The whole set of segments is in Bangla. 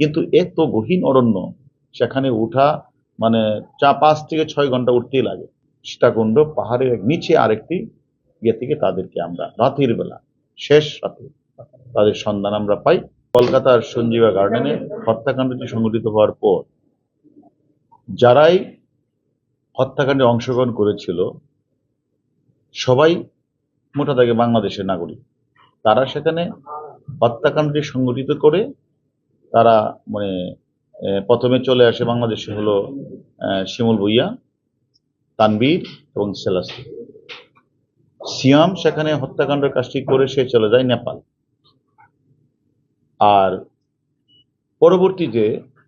কিন্তু এত গহীন অরণ্য। সেখানে উঠা মানে চা পাঁচ থেকে ছয় ঘণ্টা উঠতেই লাগে। সীতাকুণ্ড পাহাড়ের নিচে আরেকটি ইয়ে থেকে তাদেরকে আমরা রাতের বেলা, শেষ রাতে তাদের সন্ধান আমরা পাই কলকাতার সঞ্জীবা গার্ডেনে হত্যাকাণ্ডটি সংঘটিত হওয়ার পর। যারাই হত্যাকাণ্ডে অংশগ্রহণ করেছিল, সবাই মোটা দাগে বাংলাদেশের নাগরিক। তারা সেখানে হত্যাকাণ্ডটি সংগঠিত করে তারা মানে প্রথমে চলে আসে বাংলাদেশে হলো শিমুল ভুইয়া তানবীর এবং সেলাস্তি। সিয়াম সেখানে হত্যাকাণ্ডের কাজটি করে সে চলে যায় নেপাল। আর পরবর্তীতে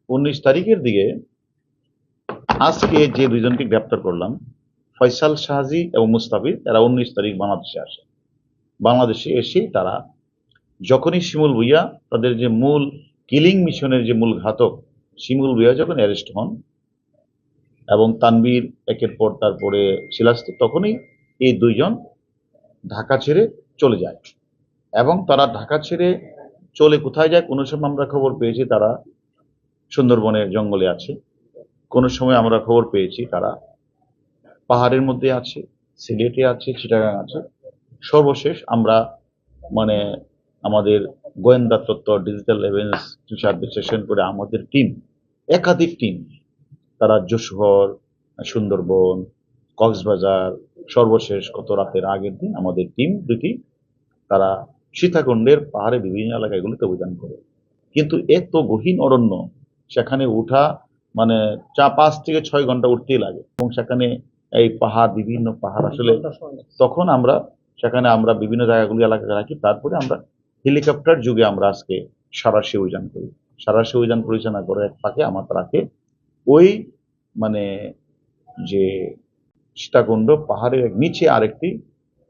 উনিশ তারিখের দিকে আজকে যে দুইজনকে গ্রেপ্তার করলাম, ফয়সাল শাহজি এবং মুস্তাফিজ এরা উনিশ তারিখ বাংলাদেশে আসে। বাংলাদেশে এসে তারা যখনই শিমুল ভুইয়া তাদের যে মূল কিলিং মিশনের যে মূল ঘাতক শিমুল ভুইয়া যখন অ্যারেস্ট হন এবং তানবীর একের পর তারপরে শিলাস্তি তখনই এই দুইজন ঢাকা ছেড়ে চলে যায়। এবং তারা ঢাকা ছেড়ে চলে কোথায় যায় কোনো সময় আমরা খবর পেয়েছি, তারা সুন্দরবনের জঙ্গলে আছে। কোনো সময় আমরা খবর পেয়েছি তারা পাহাড়ের মধ্যে আছে, সিলেটে আছে, চিটাগাং আছে। সর্বশেষ আমরা মানে আমাদের গোয়েন্দা তত্ত্ব ডিজিটাল এভিডেন্স সার্ভিসেশন করে আমাদের টিম একাধিক টিম তারা যশোহর সুন্দরবন কক্সবাজার সর্বশেষ গত রাতের আগের দিন আমাদের টিম দুটি তারা সীতাকুণ্ডের পাহাড়ে বিভিন্ন এলাকাগুলোতে অভিযান করে। কিন্তু এত গহীন অরণ্য সেখানে উঠা মানে চা পাঁচ থেকে ছয় ঘণ্টা উঠতেই লাগে। এবং সেখানে এই পাহাড় বিভিন্ন পাহাড় আসলে তখন আমরা সেখানে আমরা বিভিন্ন জায়গাগুলি এলাকায় রাখি তারপরে আমরা হেলিকপ্টার যুগে আমরা আজকে সারাশি অভিযান করি। সারাশি অভিযান পরিচালনা করে এক ফাঁকে আমার তাকে ওই মানে যে সীতাকুণ্ড পাহাড়ের নিচে আরেকটি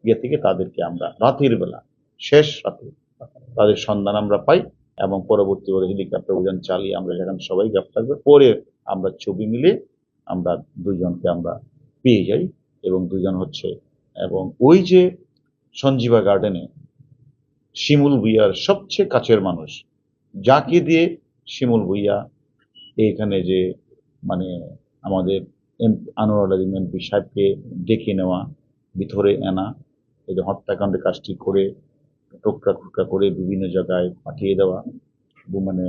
ইয়ে থেকে তাদেরকে আমরা রাতের বেলা, শেষ রাতে তাদের সন্ধান আমরা পাই এবং পরবর্তী ওরা হেলিকপ্টার অভিযান চালিয়ে আমরা সেখানে সবাই গ্রেপ্তার করি পরে আমরা ছবি মিলে আমরা দুইজনকে আমরা পেয়ে যাই এবং দুজন হচ্ছে এবং ওই যে সঞ্জীবা গার্ডেনে শিমুল ভুইয়ার সবচেয়ে কাছের মানুষ। যাকে দিয়ে শিমুল ভুইয়া এখানে যে মানে আমাদের আনোয়ার আলিম এমপি সাহেবকে ডেকে নেওয়া, ভিতরে আনা, এই যে হত্যাকাণ্ডের কাজটি করে, টোকরা খুকরা করে বিভিন্ন জায়গায় পাঠিয়ে দেওয়া মানে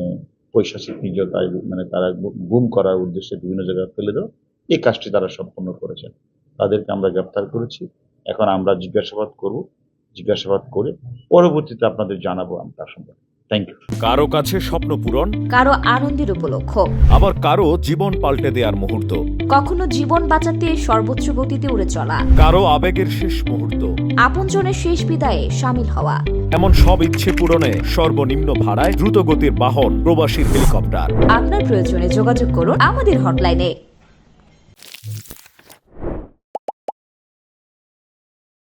পৈশাচিক নির্যাতায় মানে তারা গুম করার উদ্দেশ্যে বিভিন্ন জায়গায় ফেলে দেওয়া, এই কাজটি তারা সম্পন্ন করেছেন। তাদেরকে আমরা গ্রেপ্তার করেছি। এখন আমরা জিজ্ঞাসাবাদ করব জিজ্ঞাসাবাদ করে পরবর্তীতে আপনাদের জানাব আমি তার সম্পর্কে থ্যাংক ইউ কারও কাছে স্বপ্ন পূরণ কারও আনন্দের উপলক্ষ। আবার কারও জীবন পাল্টে দেওয়ার মুহূর্ত। কখনো জীবন বাঁচাতে সর্বোচ্চ গতিতে উড়ে চলা। কারও আবেগের শেষ মুহূর্ত। আপনজনের শেষ বিদায়ে সামিল হওয়া। এমন সব ইচ্ছে পূরণে সর্বনিম্ন ভাড়ায় দ্রুতগতির বাহন প্রবাসী হেলিকপ্টার। আপনার প্রয়োজনে যোগাযোগ করুন আমাদের হটলাইনে।